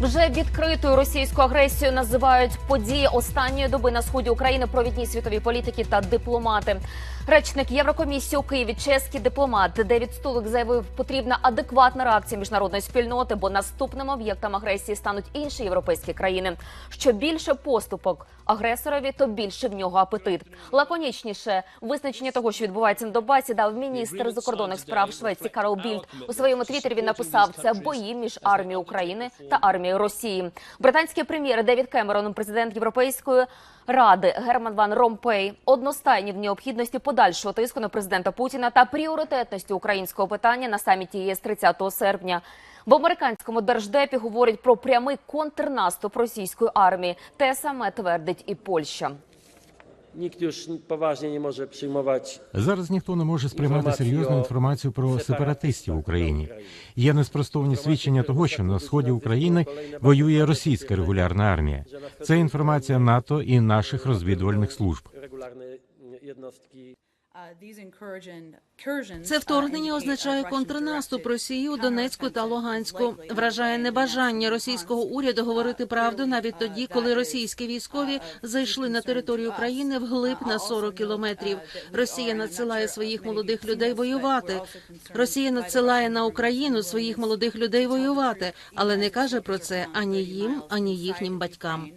Вже відкритою російську агресію називають події останньої доби на сході України провідні світові політики та дипломати. Речник Єврокомісії у Києві, чеський дипломат Девід Стулик заявив, потрібна адекватна реакція міжнародної спільноти, бо наступним об'єктом агресії стануть інші європейські країни. Що більше поступок агресорові, то більше в нього апетит. Лаконічніше визначення того, що відбувається на Донбасі, дав міністр закордонних справ Швеції Карл Більд. У своєму твіттері він написав, це бої між армією України та армією Росії. Британський прем'єр Девід Кемерон, президент Європейської ради Герман Ван Ромпей одностайні в необхідності подальшого тиску на президента Путіна та пріоритетності українського питання на саміті ЄС 30 серпня. В американському держдепі говорять про прямий контрнаступ російської армії. Те саме твердить і Польща. Nikt ж поважні не може приймувати Зараз ніхто не може сприймати серйозну інформацію про сепаратистів в Україні. Є неспростовні свідчення того, що на сході України воює російська регулярна армія. Це інформація НАТО і наших розвідувальних служб. Regularne. Це вторгнення означає контрнаступ Росії у Донецьку та Луганську. Вражає небажання російського уряду говорити правду навіть тоді, коли російські військові зайшли на територію країни вглиб на 40 кілометрів. Росія надсилає своїх молодих людей воювати. Росія надсилає на Україну своїх молодих людей воювати, але не каже про це ані їм, ані їхнім батькам.